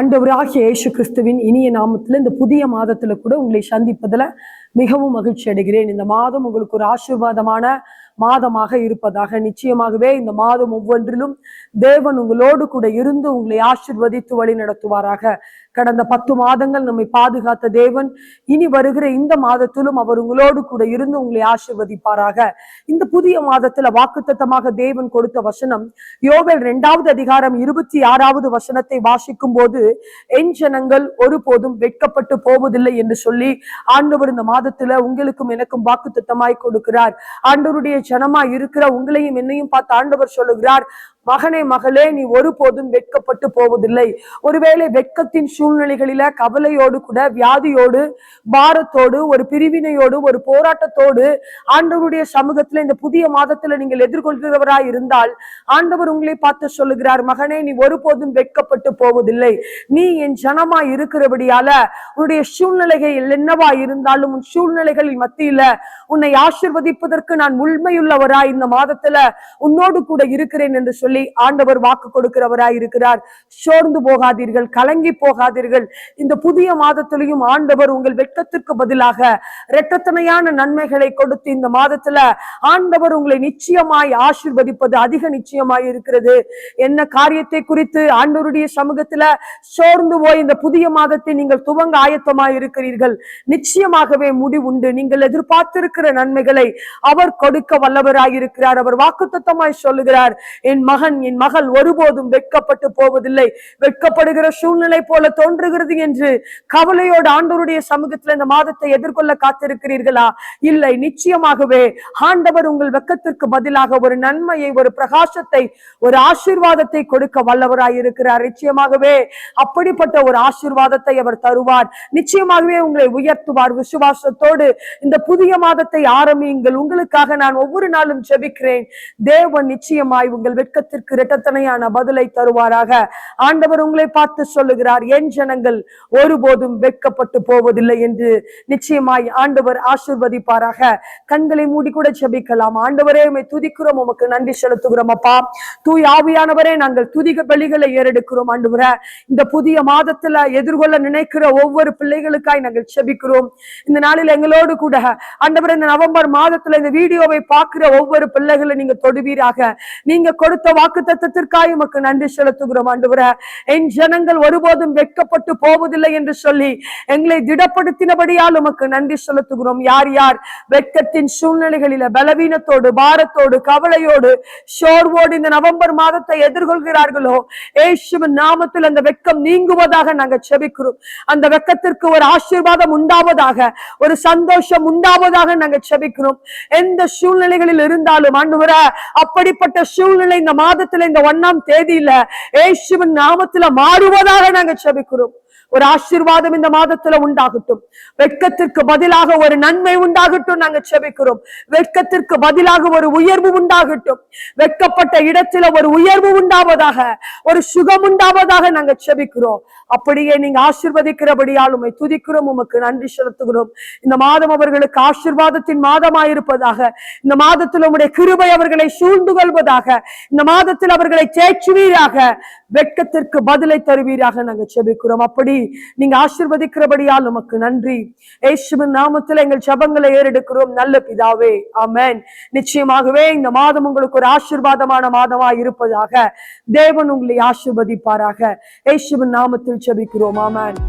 ஆண்டவராகிய இயேசு கிறிஸ்துவின் இனிய நாமத்தில் இந்த புதிய மாதத்தில் கூட உங்களை சந்திப்பதில் மிகவும் மகிழ்ச்சி அடைகிறேன். இந்த மாதம் உங்களுக்கு ஒரு ஆசீர்வாதமான மாதமாக இருப்பதாக நிச்சயமாகவே இந்த மாதம் ஒவ்வொன்றிலும் தேவன் உங்களோடு கூட இருந்து உங்களை ஆசிர்வதித்து வழி நடத்துவாராக. கடந்த பத்து மாதங்கள் நம்மை பாதுகாத்த தேவன் இனி வருகிற இந்த மாதத்திலும் அவர் உங்களோடு கூட இருந்து உங்களை ஆசிர்வதிப்பாராக. இந்த புதிய மாதத்துல வாக்குத்தத்தமாக தேவன் கொடுத்த வசனம் யோவேல் இரண்டாவது அதிகாரம் இருபத்தி ஆறாவது வசனத்தை வாசிக்கும் போது என் ஜனங்கள் ஒருபோதும் வெட்கப்பட்டு போவதில்லை என்று சொல்லி ஆண்டவர் இந்த மாதத்துல உங்களுக்கும் எனக்கும் வாக்கு திட்டமாய் கொடுக்கிறார். ஆண்டவருடைய ஜனமா இருக்கிற உங்களையும் என்னையும் பார்த்து ஆண்டவர் சொல்லுகிறார் மகனே மகளே நீ ஒருபோதும் வெட்கப்பட்டு போவதில்லை. ஒருவேளை வெட்கத்தின் சூழ்நிலைகளில கவலையோடு கூட வியாதியோடு பாரத்தோடு ஒரு பிரிவினையோடு ஒரு போராட்டத்தோடு ஆண்டவருடைய சமூகத்துல இந்த புதிய மாதத்துல நீங்கள் எதிர்கொள்கிறவராய் இருந்தால் ஆண்டவர் உங்களை பார்த்து சொல்லுகிறார் மகனே நீ ஒருபோதும் வெட்கப்பட்டு போவதில்லை. நீ என் ஜனமா இருக்கிறபடியால உன்னுடைய சூழ்நிலைகள் என்னவா இருந்தாலும் உன் சூழ்நிலைகளின் மத்தியில உன்னை ஆசிர்வதிப்பதற்கு நான் உண்மையுள்ளவராய் இந்த மாதத்துல உன்னோடு கூட இருக்கிறேன் என்று சொல்லி சொல்லி ஆண்டவர் வாக்கு கொடுக்கிறவராய் இருக்கிறார். சோர்ந்து போகாதீர்கள் கலங்கி போகாதீர்கள். இந்த புதிய மாதத்திலையும் ஆண்டவர் உங்கள் வெட்கத்திற்கு பதிலாக இரட்டத்தனையான நன்மைகளை கொடுத்து இந்த மாதத்துல ஆண்டவர் உங்களை நிச்சயமாய் ஆசிர்வதிப்பது அதிக நிச்சயமாய் இருக்கிறது. என்ன காரியத்தை குறித்து ஆண்டவருடைய சமூகத்துல சோர்ந்து போய் இந்த புதிய மாதத்தை நீங்கள் துவங்க ஆயத்தமாய் இருக்கிறீர்கள். நிச்சயமாகவே முடிவுண்டு நீங்கள் எதிர்பார்த்திருக்கிற நன்மைகளை அவர் கொடுக்க வல்லவராய் இருக்கிறார். அவர் வாக்குத்தத்தமாய் சொல்லுகிறார். என் மகன் மகன் என் மகள் ஒருபோதும் வெட்கப்பட்டு போவதில்லை. வெட்கப்படுகிற சூழ்நிலை போல தோன்றுகிறது என்று கவலையோடு ஆண்டவருடைய சமூகத்தில் இந்த மாதத்தை எதிர்கொள்ள காத்திருக்கிறீர்களா? இல்லை நிச்சயமாகவே ஆண்டவர் உங்கள் வெக்கத்திற்கு பதிலாக ஒரு நன்மையை ஒரு பிரகாசத்தை ஒரு ஆசீர்வாதத்தை கொடுக்க வல்லவராய் இருக்கிறார் நிச்சயமாகவே அப்படிப்பட்ட ஒரு ஆசீர்வாதத்தை அவர் தருவார். நிச்சயமாகவே உங்களை உயர்த்துவார். விசுவாசத்தோடு இந்த புதிய மாதத்தை ஆரம்பியுங்கள். உங்களுக்காக நான் ஒவ்வொரு நாளும் ஜெபிக்கிறேன். தேவன் நிச்சயமாய் உங்கள் வெட்கத்தை வெட்கத்திற்கு இரட்டத்தனையான பதிலை தருவாராக. ஆண்டவர் உங்களை பார்த்து சொல்லுகிறார் என் ஜனங்கள் ஒருபோதும் வெட்கப்பட்டு போவதில்லை என்று நிச்சயமாய் ஆண்டவர் ஆசிர்வதிப்பாராக. கண்களை மூடி கூட ஜபிக்கலாம். ஆண்டவரே உம்மை துதிக்கிறோம் உமக்கு நன்றி செலுத்துகிறோம் அப்பா. தூய் ஆவியானவரே நாங்கள் துதிக பலிகளை ஏறெடுக்கிறோம் ஆண்டவரே. இந்த புதிய மாதத்துல எதிர்கொள்ள நினைக்கிற ஒவ்வொரு பிள்ளைகளுக்காய் நாங்கள் செபிக்கிறோம் இந்த நாளில் எங்களோடு கூட ஆண்டவர் இந்த நவம்பர் மாதத்துல இந்த வீடியோவை பார்க்கிற ஒவ்வொரு பிள்ளைகளை நீங்க தொடுவீராக. நீங்க கொடுத்த வாக்கு தத்தத்திற்காய் உமக்கு நன்றி செலுத்துகிறோம் ஆண்டு என் ஜனங்கள் ஒருபோதும் வெட்கப்பட்டு போவதில்லை என்று சொல்லி எங்களை திடப்படுத்தினபடியால் உமக்கு நன்றி செலுத்துகிறோம். யார் யார் வெட்கத்தின் சூழ்நிலைகளில பலவீனத்தோடு பாரத்தோடு கவலையோடு சோர்வோடு இந்த நவம்பர் மாதத்தை எதிர்கொள்கிறார்களோ ஏசுவின் நாமத்தில் அந்த வெக்கம் நீங்குவதாக நாங்கள் செபிக்கிறோம். அந்த வெக்கத்திற்கு ஒரு ஆசீர்வாதம் உண்டாவதாக ஒரு சந்தோஷம் உண்டாவதாக நாங்கள் செபிக்கிறோம். எந்த சூழ்நிலைகளில் இருந்தாலும் ஆண்டவர அப்படிப்பட்ட சூழ்நிலை இந்த மாதத்துல இந்த ஒன்னாம் தேதியில ஏசுவின் நாமத்துல மாறுவதாக நாங்க செபிக்கிறோம் ஒரு ஆசீர்வாதம் இந்த மாதத்துல உண்டாகட்டும். வெட்கத்திற்கு பதிலாக ஒரு நன்மை உண்டாகட்டும் நாங்க செபிக்கிறோம் வெட்கத்திற்கு பதிலாக ஒரு உயர்வு உண்டாகட்டும். வெட்கப்பட்ட இடத்துல ஒரு உயர்வு உண்டாவதாக ஒரு சுகம் உண்டாவதாக நாங்க செபிக்கிறோம் அப்படியே நீங்க ஆசிர்வதிக்கிறபடியால் உண்மை துதிக்கிறோம் உமக்கு நன்றி செலுத்துகிறோம். இந்த மாதம் அவர்களுக்கு ஆசிர்வாதத்தின் மாதமாயிருப்பதாக இந்த மாதத்தில் உங்களுடைய கிருபை அவர்களை சூழ்ந்து கொள்வதாக இந்த மாதத்தில் அவர்களை தேய்ச்சுவீராக. வெட்கத்திற்கு பதிலை தருவீராக நாங்க செபிக்கிறோம் அப்படி நீங்க ஆசிர்வதிக்கிறபடியால் உமக்கு நன்றி. ஏசுவின் நாமத்தில் எங்கள் ஜபங்களை ஏறெடுக்கிறோம். நல்ல பிதாவே ஆமேன். நிச்சயமாகவே இந்த மாதம் உங்களுக்கு ஒரு ஆசிர்வாதமான மாதமா இருப்பதாக தேவன் உங்களை ஆசிர்வதிப்பாராக. ஏசுவின் நாமத்தில் செபிக்கிறோம் ஆமேன்.